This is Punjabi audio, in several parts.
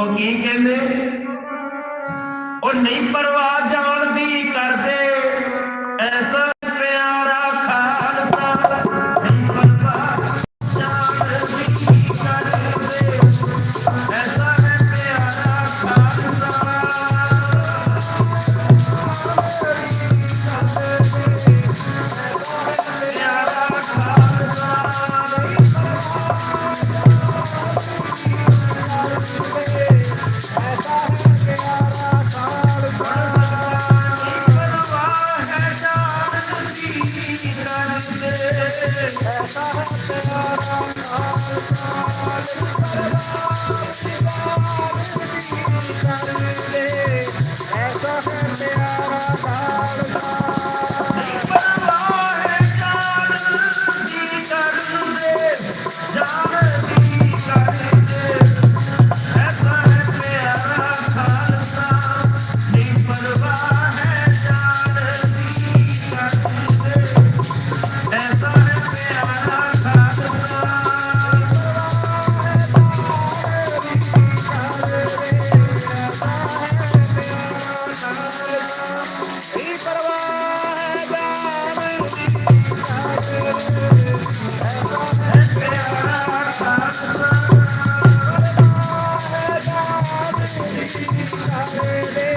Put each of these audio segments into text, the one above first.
ਉਹ ਕੀ ਕਹਿੰਦੇ? ਉਹ ਨਹੀਂ ਪਰਵਾਹ ਜਾਣ ਜਾਣਦੀ ਕਰਦੇ ਐਸਾ Let's go.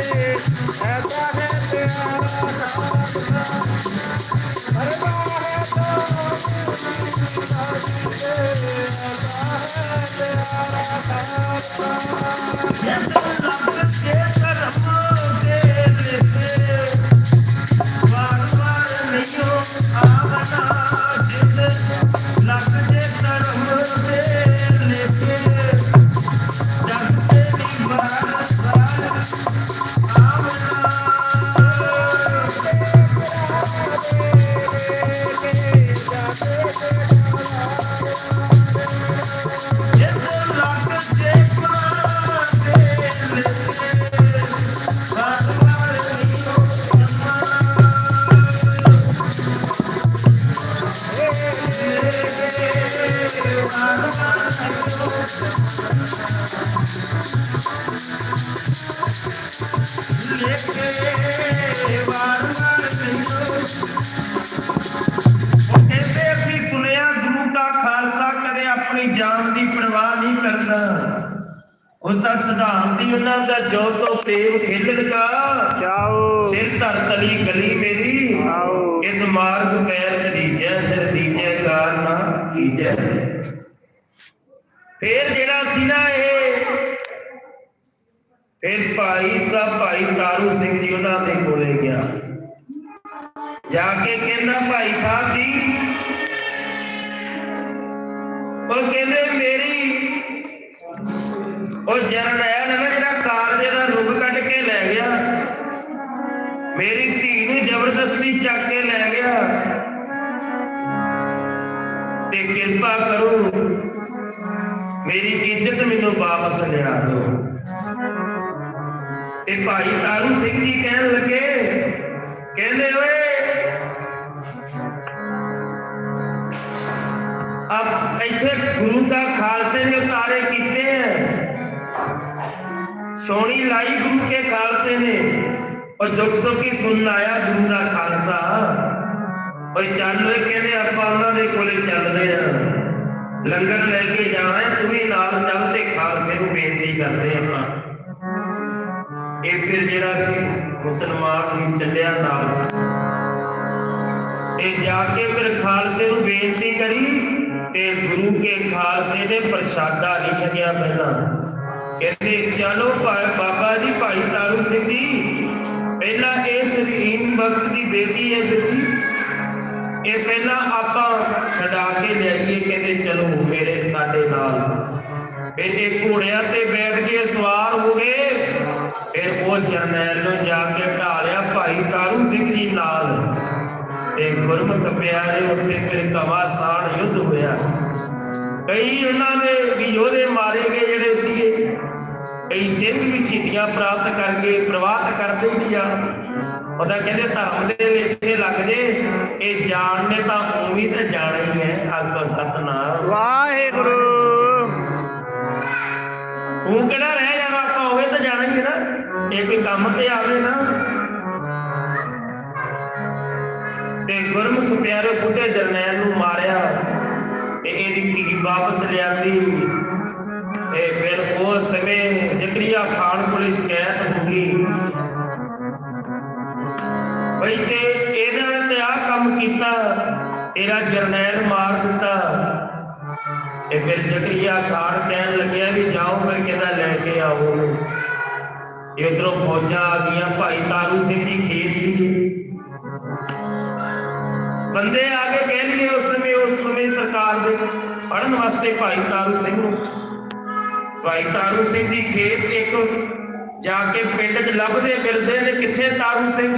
ਕਹਿੰਦੇ ਅਸੀਂ ਸੁਣਿਆ ਗੁਰੂ ਦਾ ਖਾਲਸਾ ਕਦੇ ਆਪਣੀ ਜਾਨ ਦੀ ਪਰਵਾਹ ਨਹੀਂ ਕਰਦਾ ਉਸ ਦਾ ਸਿਧਾਂਤ ਹੀ ਉਹਨਾਂ ਦਾ ਜੋ ਤੋਂ ਪ੍ਰੇਮ ਖੇਡਣ ਦਾ ਜਾਓ ਸਿਰ ਧਰ ਤਲੀ ਗਲੀ ਮੇਰੀ ਆਓ ਇਹ ਮਾਰਗ ਪੈਰ ਖਰੀਜੈ ਸਿਰ ਦੀਜੈ ਕਾਰ ਨਾ ਕੀਜੈ ਫੇਰ ਜਿਹੜਾ ਸੀ ਨਾ ਇਹ ਫਿਰ ਭਾਈ ਸਾਹਿਬ ਭਾਈ ਤਾਰੂ ਸਿੰਘ ਜੀ ਉਹਨਾਂ ਦੇ ਕੋਲੇ ਗਿਆ। ਜਾ ਕੇ ਕਹਿੰਦਾ, ਭਾਈ ਸਾਹਿਬ ਜੀ, ਉਹ ਕਹਿੰਦੇ, ਮੇਰੀ, ਉਹ ਜਰਨੈਲ ਹੈ ਨਾ ਜਿਹੜਾ ਕਾਲਜੇ ਦਾ ਰੁੱਗ ਕੱਢ ਕੇ ਲੈ ਗਿਆ। ਮੇਰੀ ਧੀ ਨੂੰ ਜ਼ਬਰਦਸਤੀ ਚੱਕ ਕੇ ਲੈ ਗਿਆ। ਤੇ ਕਿਰਪਾ ਕਰੋ, ਮੇਰੀ ਇੱਜ਼ਤ ਮੈਨੂੰ ਵਾਪਸ ਲਿਆ ਦਿਓ। ਤੇ ਭਾਈ ਤਾਰੂ ਸਿੰਘ ਜੀ ਕਹਿਣ ਲੱਗੇ ਕਹਿੰਦੇ ਓਏ ਅਬ ਇੱਥੇ ਗੁਰੂ ਦਾ ਖਾਲਸੇ ਨੇ ਉਤਾਰੇ ਕੀਤੇ ਹੈ ਸੋਣੀ ਲਾਈ ਗੁਰੂ ਕੇ ਖਾਲਸੇ ਨੇ ਔਰ ਦੁੱਖ ਸੁੱਖ ਕੀ ਸੁਣਨ ਆਇਆ ਗੁਰੂ ਦਾ ਖਾਲਸਾ ਓਏ ਚੱਲ ਓਏ ਕਹਿੰਦੇ ਆਪਾਂ ਉਹਨਾਂ ਦੇ ਕੋਲੇ ਚੱਲਦੇ ਆ ਲੰਗਰ ਲੈ ਕੇ ਜਾਣਾ ਹੈ, ਤੂੰ ਵੀ ਨਾਲ ਚੱਲ ਤੇ ਖਾਲਸੇ ਨੂੰ ਬੇਨਤੀ ਕਰਦੇ ਆਪਾਂ ਇਹ ਫਿਰ ਜਿਹੜਾ ਸੀ ਮੁਸਲਮਾਨ ਵੀ ਚੱਲਿਆ ਨਾਲ। ਇਹ ਜਾ ਕੇ ਫਿਰ ਖਾਲਸੇ ਨੂੰ ਬੇਨਤੀ ਕਰੀ ਤੇ ਗੁਰੂ ਕੇ ਖਾਲਸੇ ਨੇ ਪ੍ਰਸ਼ਾਦਾ ਨਹੀਂ ਛਕਿਆ ਪਹਿਲਾਂ। ਕਹਿੰਦੇ, ਚਲੋ ਬਾਬਾ ਜੀ, ਭਾਈ ਤਾਰੂ ਸਿੰਘ ਜੀ, ਪਹਿਲਾਂ ਇਸ ਰਹੀਮ ਬਖਸ਼ ਦੀ ਬੇਟੀ ਹੈ ਜੀ। ਇਹ ਪਹਿਲਾਂ ਆਪਾਂ ਛਡਾ ਕੇ ਲਿਆਈਏ, ਕਹਿੰਦੇ, ਚਲੋ ਮੇਰੇ ਸਾਡੇ ਨਾਲ। ਇਹ ਘੋੜਿਆਂ ਤੇ ਬੈਠ ਕੇ ਸਵਾਰ ਉਹ ਜਰਨੈਲ ਨੂੰ ਜਾ ਕੇ ਢਾਲਿਆ ਭਾਈ ਤਾਰੂ ਸਿੰਘ ਜੀ ਨਾਲ। ਤੇ ਗੁਰਮੁਖ ਪਿਆਰੇ ਉੱਤੇ ਫਿਰ ਕਵਾਸਾਨ ਯੁੱਧ ਹੋਇਆ। ਕਈ ਉਹਨਾਂ ਦੇ ਵੀ ਯੋਧੇ ਮਾਰੇ ਗਏ ਜਿਹੜੇ ਸੀਗੇ। ਕਈ ਸਿੰਘ ਵੀ ਸ਼ਹੀਦੀਆਂ ਪ੍ਰਾਪਤ ਕਰਕੇ ਪ੍ਰਵਾਤ ਕਰਦੇ ਵੀ ਆ ਉਹਦਾ ਕਹਿੰਦੇ ਧਰਮ ਦੇ ਵਿੱਚ ਲੱਗ ਜੇ ਇਹ ਜਾਣ ਨੇ ਤਾਂ ਉਮੀ ਤੇ ਜਾਣਾ ਹੀ ਹੈ ਆਗੋ ਸਤਨਾਮ। ਵਾਹਿਗੁਰੂ। ਉਹ ਕਿਹੜਾ ਰਹਿ ਜਾਣਾ ਹੀ ਹੈ ਨਾ। ਇਹ ਕੋਈ ਕੰਮ ਤੇ ਆਵੇ ਨਾ, ਤੇ ਗੁਰਮੁਖ ਪਿਆਰੇ ਬੁੱਢੇ ਜਰਨੈਲ ਨੂੰ ਮਾਰਿਆ ਤੇ ਇਹਦੀ ਧੀ ਵਾਪਸ ਲਿਆਂਦੀ। ਤੇ ਫਿਰ ਉਸ ਸਮੇਂ ਜ਼ਕਰੀਆ ਖਾਨ ਕੋਲ ਸ਼ਿਕਾਇਤ ਹੋ ਗਈ। ਬਈ ਤੇ ਇਹਨਾਂ ਨੇ ਆ ਕੰਮ ਕੀਤਾ, ਤੇਰਾ ਜਰਨੈਲ ਮਾਰ ਦਿੱਤਾ। ਤੇ ਫਿਰ ਜ਼ਕਰੀਆ ਖਾਨ ਕਹਿਣ ਲੱਗਿਆ ਵੀ ਜਾਓ ਫਿਰ ਕਹਿੰਦਾ ਲੈ ਕੇ ਆਓ ਉਹਨੂੰ ਇਧਰੋਂ ਫੌਜਾਂ ਆ ਗਈਆਂ, ਭਾਈ ਤਾਰੂ ਸਿੰਘ ਜੀ ਖੇਤ ਸੀਗੇ। ਬੰਦੇ ਆ ਕੇ ਕਹਿ ਲਈਏ ਉਸ ਸਮੇਂ ਉਸ ਸਮੇਂ ਸਰਕਾਰ ਦੇ ਫੜਨ ਵਾਸਤੇ ਭਾਈ ਤਾਰੂ ਸਿੰਘ ਨੂੰ। ਭਾਈ ਤਾਰੂ ਸਿੰਘ ਦੀ ਖੇਤ ਇੱਕ ਜਾ ਕੇ ਪਿੰਡ 'ਚ ਲੱਭਦੇ ਫਿਰਦੇ ਨੇ, ਕਿੱਥੇ ਤਾਰੂ ਸਿੰਘ?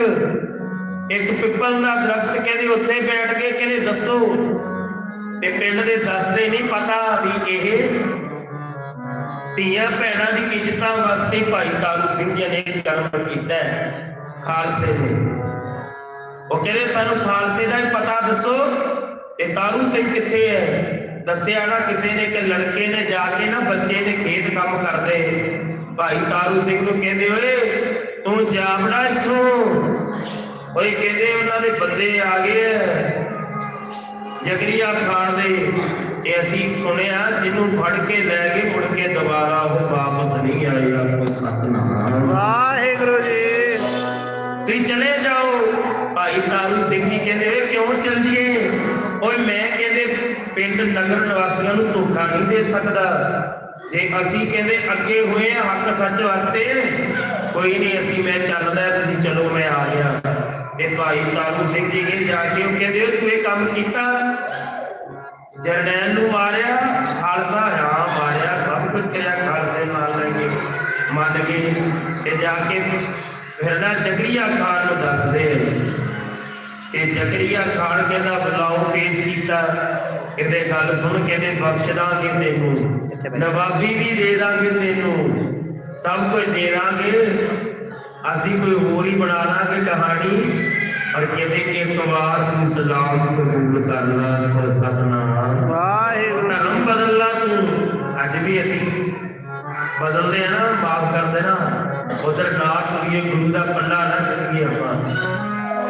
ਇੱਕ ਪਿੱਪਲ ਦਾ ਦਰਖਤ ਕਹਿੰਦੇ ਉੱਥੇ ਬੈਠ ਕੇ, ਕਹਿੰਦੇ ਦੱਸੋ। ਤੇ ਪਿੰਡ ਦੇ ਦੱਸਦੇ ਨਹੀਂ ਪਤਾ ਵੀ ਇਹ ਧੀਆਂ ਭੈਣਾਂ ਦੀ ਇੱਜ਼ਤਾਂ ਵਾਸਤੇ ਭਾਈ ਤਾਰੂ ਸਿੰਘ ਜੀ ਨੇ ਜਨਮ ਕੀਤਾ ਖਾਲਸੇ ਨੇ ਉਹ ਕਹਿੰਦੇ, ਸਾਨੂੰ ਖਾਲਸੇ ਦਾ ਹੀ ਪਤਾ ਦੱਸੋ ਤੇ ਤਾਰੂ ਸਿੰਘ ਕਿੱਥੇ ਹੈ। ਦੱਸਿਆ ਨਾ ਕਿਸੇ ਨੇ ਕਿ ਲੜਕੇ ਨੇ ਜਾ ਕੇ ਨਾ ਬੱਚੇ ਨੇ ਖੇਤ ਕੰਮ ਕਰਦੇ। ਭਾਈ ਤਾਰੂ ਸਿੰਘ ਨੂੰ ਕਹਿੰਦੇ, ਓਏ, ਤੂੰ ਜਾਵੜਾ ਇੱਥੋਂ। ਓਏ, ਕਹਿੰਦੇ ਉਹਨਾਂ ਦੇ ਬੰਦੇ ਆ ਗਏ ਐ ਜਗਰੀਆ ਖਾਨ ਦੇ। ਇਹ ਅਸੀਂ ਸੁਣਿਆ ਜਿਹਨੂੰ ਫੜ ਕੇ ਲੈ ਗਏ ਮੁੜ ਕੇ ਦੁਬਾਰਾ ਉਹ ਵਾਪਸ ਨਹੀਂ ਆਇਆ ਕੋ ਸਤਨਾਮ। ਵਾਹਿਗੁਰੂ ਜੀ। ਤੁਸੀਂ ਚਲੇ ਜਾਓ। ਭਾਈ ਤਾਰੂ ਸਿੰਘ ਜੀ ਕਹਿੰਦੇ ਕਿਉਂ ਚੱਲ ਜੀਏ? ਓਏ ਮੈਂ ਕਹਿੰਦੇ ਪਿੰਡ ਨਗਰ ਨਿਵਾਸੀਆਂ ਨੂੰ ਧੋਖਾ ਨਹੀਂ ਦੇ ਸਕਦਾ। ਜੇ ਅਸੀਂ ਕਹਿੰਦੇ ਅੱਗੇ ਹੋਏ ਹੱਕ ਸੱਚ ਵਾਸਤੇ ਕੋਈ ਨਹੀਂ ਅਸੀਂ ਮੈਂ ਚੱਲਦਾ ਤੁਸੀਂ ਚਲੋ ਮੈਂ ਆ ਗਿਆ। ਤੇ ਭਾਈ ਤਾਰੂ ਸਿੰਘ ਜੀ ਕੇ ਜਾ ਕੇ ਉਹ ਕਹਿੰਦੇ ਤੂੰ ਇਹ ਕੰਮ ਕੀਤਾ? ਜਰਨੈਲ ਨੂੰ ਮਾਰਿਆ ਖਾਲਸਾ ਹਾਂ ਮਾਰਿਆ ਸਭ ਕੁਝ ਕਰਿਆ ਖਾਲਸੇ ਨਾਲ ਲੱਗੇ ਮੰਨ ਗਏ ਤੇ ਜਾ ਕੇ ਫਿਰ ਨਾ ਜਗਰੀਆ ਖਾਨ ਨੂੰ ਦੱਸਦੇ ਤੇ ਜਗਰੀਆ ਖਾਨ ਕਹਿੰਦਾ ਬੁਲਾਓ ਪੇਸ਼ ਕੀਤਾ। ਕਹਿੰਦੇ ਗੱਲ ਸੁਣ ਕਹਿੰਦੇ ਬਖਸ਼ ਦਾਂਗੇ ਤੈਨੂੰ। ਨਵਾਬੀ ਵੀ ਦੇ ਦਾਂਗੇ ਤੈਨੂੰ। ਸਭ ਕੁਝ ਦੇ ਦਾਂਗੇ। ਅਸੀਂ ਕੋਈ ਹੋਰ ਹੀ ਬਣਾ ਲਾਂਗੇ ਕਹਾਣੀ। ਪਰ ਕਹਿੰਦੇ ਕਿ ਇੱਕ ਵਾਰ ਤੂੰ ਸਲਾਮ ਕਬੂਲ ਕਰ ਲਾ ਤੇ ਸਤਨਾਮ? ਵਾਹਿਗੁਰੂ। ਧਰਮ ਬਦਲ ਲਾ ਤੂੰ। ਅੱਜ ਵੀ ਅਸੀਂ ਬਦਲਦੇ ਆ ਨਾ ਮਾਫ ਕਰਦੇ ਨਾ ਉਧਰ ਨਾ ਤੁਰੀਏ ਗੁਰੂ ਦਾ ਪੱਲਾ ਨਾ ਚੱਲੀਏ ਆਪਾਂ।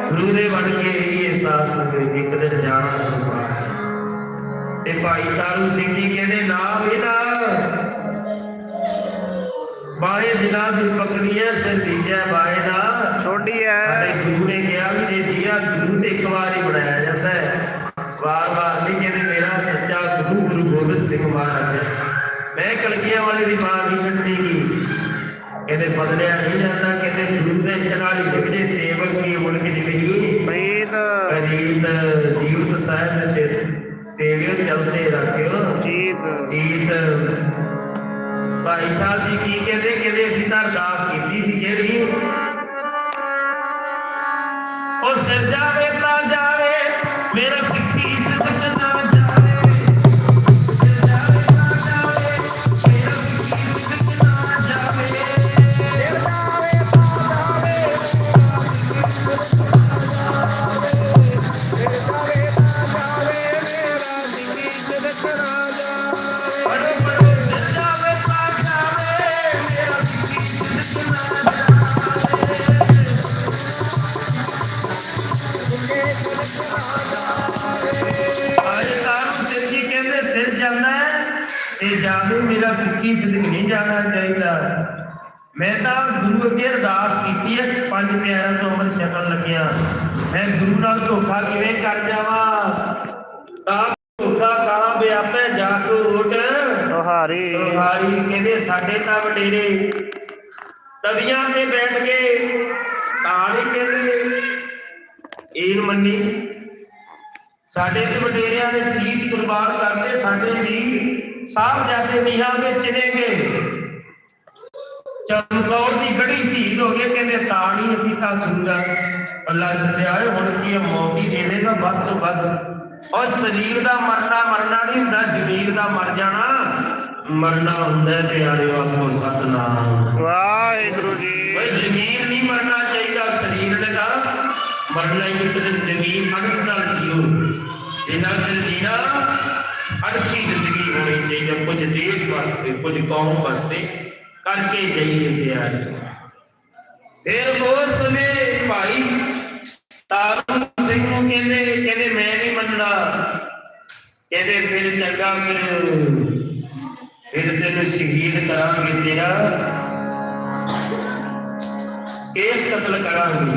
ਗੁਰੂ ਦੇ ਬਣ ਕੇ ਇਹ ਸਾਸ ਇੱਕ ਦਿਨ ਜਾਣਾ ਸੰਸਾਰ। ਤੇ ਭਾਈ ਤਾਰੂ ਸਿੰਘ ਜੀ ਕਹਿੰਦੇ ਨਾ ਨਾ ਬਾਏ ਦਿਨਾਂ ਦੀ ਪਕੜੀ ਐ ਸਿਰ ਦੀਜੈ ਬਾਏ ਨਾ ਛੋਡੀ ਸਾਡੇ ਹੈ ਗੁਰੂ ਨੇ ਕਿਹਾ ਵੀ ਜੇ ਜੀਆ ਗੁਰੂ ਤੇ ਇੱਕ ਵਾਰ ਹੀ ਬਣਾਇਆ ਜਾਂਦਾ ਹੈ ਵਾਰ-ਵਾਰ ਨਹੀਂ ਕਹਿੰਦੇ ਮੇਰਾ ਸੱਚਾ ਗੁਰੂ ਗੁਰੂ ਗੋਬਿੰਦ ਸਿੰਘ ਮਹਾਰਾਜ ਹੈ। ਮੈਂ ਕਲਗੀਆਂ ਵਾਲੇ ਦੀ ਮਾਂ ਨਹੀਂ ਛੱਡਣੀ ਗੀ। ਕਹਿੰਦੇ ਬਦਲਿਆ ਨਹੀਂ ਜਾਂਦਾ ਕਹਿੰਦੇ ਗੁਰੂ ਦੇ ਚਨਾਲੀ ਲਿਖਦੇ ਸੇਵਕ ਕੀ ਮੁਲਕ ਨਿਵਹੀ ਪ੍ਰੀਤ। ਕਰੀਤ ਜੀਵਤ ਸਾਹਿਬ ਦੇ ਸੇਵਿਓ ਚਲਦੇ ਰੱਖਿਓ। ਜੀਤ। ਜੀਤ। ਭਾਈ ਸਾਹਿਬ ਜੀ ਕੀ ਕਹਿੰਦੇ? ਕਹਿੰਦੇ ਅਸੀਂ ਤਾਂ ਅਰਦਾਸ ਕੀਤੀ ਸੀ ਜਿਹੜੀ ਉਹ ਸਿਰ ਜਾਵੇ ਮੇਰਾ ਸਿੱਖੀ ਸਿੱਧਕ ਨਹੀਂ ਜਾਣਾ ਚਾਹੀਦਾ। ਮੈਂ ਤਾਂ ਗੁਰੂ ਅੱਗੇ ਅਰਦਾਸ ਕੀਤੀ ਹੈ ਪੰਜ ਪਿਆਰਿਆਂ ਤੋਂ ਅੰਮ੍ਰਿਤ ਛਕਣ ਲੱਗਿਆ। ਮੈਂ ਗੁਰੂ ਨਾਲ ਧੋਖਾ ਕਿਵੇਂ ਕਰ ਜਾਵਾਂ? ਤਾਂ ਧੋਖਾ ਕਾਲਾ ਵਿਆਪੇ ਜਾ ਕੇ ਓਟ ਤੁਹਾਰੀ। ਤੁਹਾਰੀ ਕਹਿੰਦੇ ਸਾਡੇ ਤਾਂ ਵਡੇਰੇ ਤਵੀਆਂ ਤੇ ਬੈਠ ਕੇ ਤਾਂ ਨਹੀਂ ਕਹਿੰਦੇ ਈਰ ਮੰਨੀ। ਸਾਡੇ ਤੇ ਵਡੇਰਿਆਂ ਦੇ ਸੀਸ ਕੁਰਬਾਨ ਕਰਦੇ ਸਾਡੇ ਵੀ ਸਾਹਿਬਜ਼ਾਦੇ ਨੀਹਾਂ ਵਿੱਚ ਚਲੇ ਗਏ। ਚਮਕੌਰ ਦੀ ਗੜੀ ਸ਼ਹੀਦ ਹੋ ਗਏ ਕਹਿੰਦੇ ਤਾਂ ਨਹੀਂ ਅਸੀਂ ਤਾਂ ਦਾ ਅੱਲਾ ਛੱਡਿਆ ਓਏ ਹੁਣ ਕੀ ਮੌਤ ਹੀ ਦੇ ਦੇਗਾ ਵੱਧ ਤੋਂ ਵੱਧ। ਔਰ ਸਰੀਰ ਦਾ ਮਰਨਾ ਮਰਨਾ ਨਹੀਂ ਹੁੰਦਾ ਜ਼ਮੀਰ ਦਾ ਮਰ ਜਾਣਾ। ਮਰਨਾ ਹੁੰਦਾ ਪਿਆਰੇ ਆਪੋ ਸਤਨਾਮ। ਵਾਹਿਗੁਰੂ ਜੀ। ਓਏ ਜ਼ਮੀਰ ਨਹੀਂ ਮਰਨਾ ਚਾਹੀਦਾ ਸਰੀਰ ਨੇ ਤਾਂ ਮਰਨਾ ਹੀ ਦਿਨ ਜ਼ਮੀਨ ਅੜਕ ਨਾਲ ਜੀਓ। ਇਹਨਾਂ ਦਿਨ ਜੀਣਾ ਅੜਕੀ ਜ਼ਿੰਦਗੀ ਹੋਣੀ ਚਾਹੀਦੀ ਕੁਝ ਦੇਸ਼ ਵਾਸਤੇ, ਕੁਝ ਕੌਮ ਵਾਸਤੇ, ਕਰਕੇ ਜਾਈਏ ਪਿਆਰ ਫਿਰ ਉਸ ਸਮੇਂ ਭਾਈ, ਤਾਰੂ ਸਿੰਘ ਨੂੰ ਕਹਿੰਦੇ ਕਹਿੰਦੇ ਮੈਂ ਨਹੀਂ ਮੰਨਣਾ ਕਹਿੰਦੇ ਫਿਰ ਚੰਗਾ ਫਿਰ ਫਿਰ ਤੈਨੂੰ ਸ਼ਹੀਦ ਕਰਾਂਗੇ ਤੇਰਾ। ਕੇਸ ਕਤਲ ਕਰਾਂਗੇ।